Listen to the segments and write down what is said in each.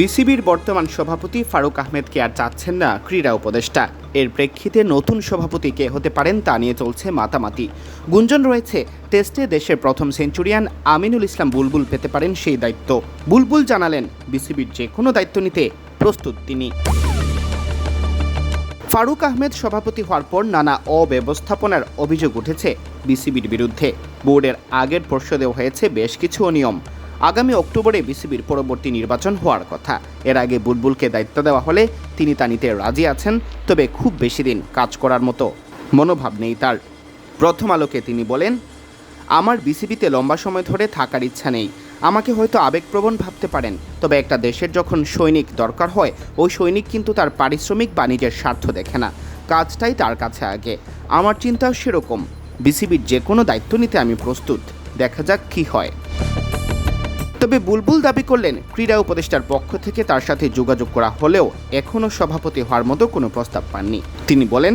বিসিবির বর্তমান সভাপতি ফারুক আহমেদকে আর চাচ্ছেন না ক্রীড়া উপদেষ্টা। এর প্রেক্ষিতে নতুন সভাপতি কে হতে পারেন তা নিয়ে চলছে মাতামাতি। গুঞ্জন রয়েছে, টেস্টে দেশের প্রথম সেঞ্চুরিয়ান আমিনুল ইসলাম বুলবুল পেতে পারেন সেই দায়িত্ব। বুলবুল জানালেন, বিসিবির যে কোনো দায়িত্ব নিতে প্রস্তুত তিনি। ফারুক আহমেদ সভাপতি হওয়ার পর নানা অব্যবস্থাপনার অভিযোগ উঠেছে বিসিবির বিরুদ্ধে। বোর্ডের আগের পর্ষদেও হয়েছে বেশ কিছু অনিয়ম। আগামী অক্টোবরে বিসিবির পরবর্তী নির্বাচন হওয়ার কথা। এর আগে বুলবুলকে দায়িত্ব দেওয়া হলে তিনি তা নিতে রাজি আছেন, তবে খুব বেশি দিন কাজ করার মতো মনোভাব নেই তার। প্রথম আলোকে তিনি বলেন, আমার বিসিবিতে লম্বা সময় ধরে থাকার ইচ্ছা নেই। আমাকে হয়তো আবেগপ্রবণ ভাবতে পারেন, তবে একটা দেশের যখন সৈনিক দরকার হয়, ওই সৈনিক কিন্তু তার পারিশ্রমিক বা নিজের স্বার্থ দেখে না। কাজটাই তার কাছে আগে। আমার চিন্তাও সেরকম। বিসিবির যে কোনো দায়িত্ব নিতে আমি প্রস্তুত। দেখা যাক কী হয়। তবে বুলবুল দাবি করলেন, ক্রীড়া উপদেষ্টার পক্ষ থেকে তার সাথে যোগাযোগ করা হলেও এখনও সভাপতি হওয়ার মতো কোনো প্রস্তাব পাননি। তিনি বলেন,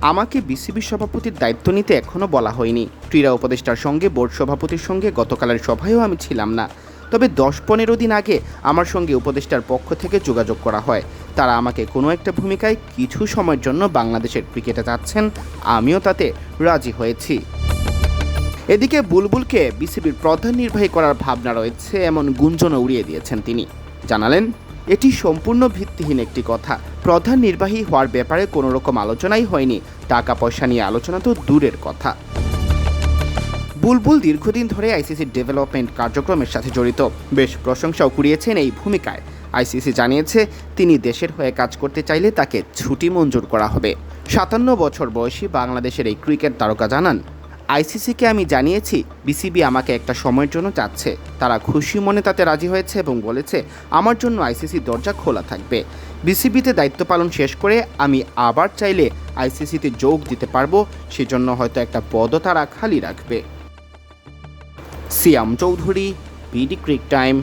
আমাকে বিসিবি সভাপতির দায়িত্ব নিতে এখনও বলা হয়নি। ক্রীড়া উপদেষ্টার সঙ্গে বোর্ড সভাপতির সঙ্গে গতকালের সভায়ও আমি ছিলাম না। তবে দশ পনেরো দিন আগে আমার সঙ্গে উপদেষ্টার পক্ষ থেকে যোগাযোগ করা হয়। তারা আমাকে কোনো একটা ভূমিকায় কিছু সময়ের জন্য বাংলাদেশের ক্রিকেটে যাচ্ছেন। আমিও তাতে রাজি হয়েছি। এদিকে বুলবুলকে বিসিবির প্রধান নির্বাহী করার ভাবনা রয়েছে, এমন গুঞ্জনও উড়িয়ে দিয়েছেন তিনি। জানালেন, এটি সম্পূর্ণ ভিত্তিহীন একটি কথা। প্রধান নির্বাহী হওয়ার ব্যাপারে কোনো রকম আলোচনাই হয়নি। টাকা পয়সা নিয়ে আলোচনা তো দূরের কথা। বুলবুল দীর্ঘদিন ধরে আইসিসির ডেভেলপমেন্ট কার্যক্রমের সাথে জড়িত। বেশ প্রশংসাও কুড়িয়েছেন এই ভূমিকায়। আইসিসি জানিয়েছে, তিনি দেশের হয়ে কাজ করতে চাইলে তাকে ছুটি মঞ্জুর করা হবে। সাতান্ন বছর বয়সী বাংলাদেশের এই ক্রিকেট তারকা জানান আইসিসিকে আমি জানিয়েছি, বিসিবি আমাকে একটা সময়ের জন্য চাচ্ছে। তারা খুশি মনে তাতে রাজি হয়েছে এবং বলেছে, আমার জন্য আইসিসি দরজা খোলা থাকবে। বিসিবিতে দায়িত্ব পালন শেষ করে আমি আবার চাইলে আইসিসিতে যোগ দিতে পারব, সেজন্য হয়তো একটা পদও তারা খালি রাখবে। Siam Chowdhury, BD cric time.